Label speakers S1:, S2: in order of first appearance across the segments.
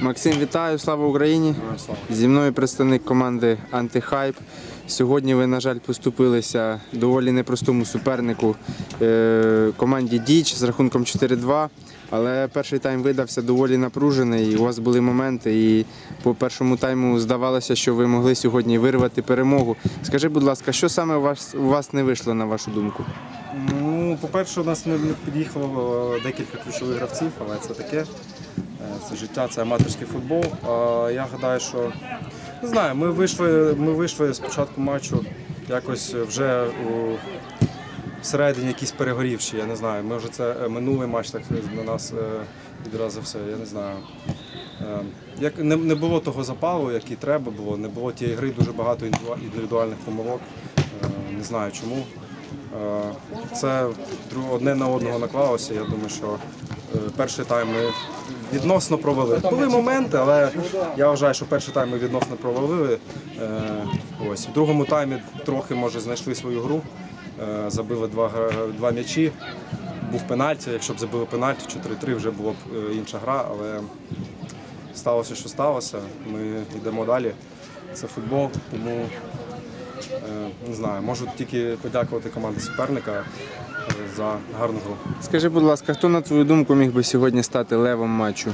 S1: Максим, вітаю, слава Україні! Зі мною представник команди Антихайп. Сьогодні ви, на жаль, поступилися доволі непростому супернику е, команді Діч з рахунком 4-2. Але перший тайм видався доволі напружений. У вас були моменти, і по першому тайму здавалося, що ви могли сьогодні вирвати перемогу. Скажи, будь ласка, що саме у вас, у вас не вийшло, на вашу думку?
S2: Ну, по-перше, у нас не під'їхало е, декілька ключових гравців, але це таке. Е, Це життя, це аматорський футбол. А Я гадаю, що не знаю, ми вийшли, ми вийшли з початку матчу якось вже у всередині якісь перегорівші. Я не знаю. Ми вже це е, минулий матч так на нас е, відразився. Я не знаю. Е, Як не, не було того запалу, який треба було, не було тієї гри, дуже багато індивідуальних помилок. Е, Не знаю чому. Е, Це одне на одного наклалося. Я думаю, що е, перший тайм ми відносно провели. Були моменти, але я вважаю, що перший тайм ми відносно провалили. Е, Ось в другому таймі трохи може знайшли свою гру. Е, Забили два, два м'ячі. Був пенальті. Якщо б забили пенальті, 4-3 вже була б е, інша гра, але сталося, що сталося. Ми йдемо далі. Це футбол, тому Не знаю, можу тільки подякувати команді суперника за гарну гру.
S1: Скажи, будь ласка, хто на твою думку міг би сьогодні стати левом матчу?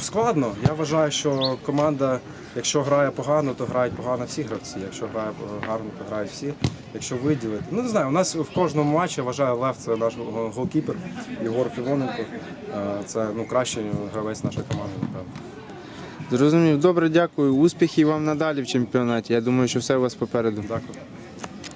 S2: Складно. Я вважаю, що команда, якщо грає погано, то грають погано всі гравці. Якщо грає гарно, то грають всі. Якщо виділити. Ну не знаю, у нас в кожному матчі я вважаю Лев це наш голкіпер Єгор Філоненко. Е, Це ну, кращий гравець нашої команди, напевно.
S1: Зрозумів, добре, дякую. Успіхів вам надалі в чемпіонаті. Я думаю, що все у вас попереду.
S2: Дякую.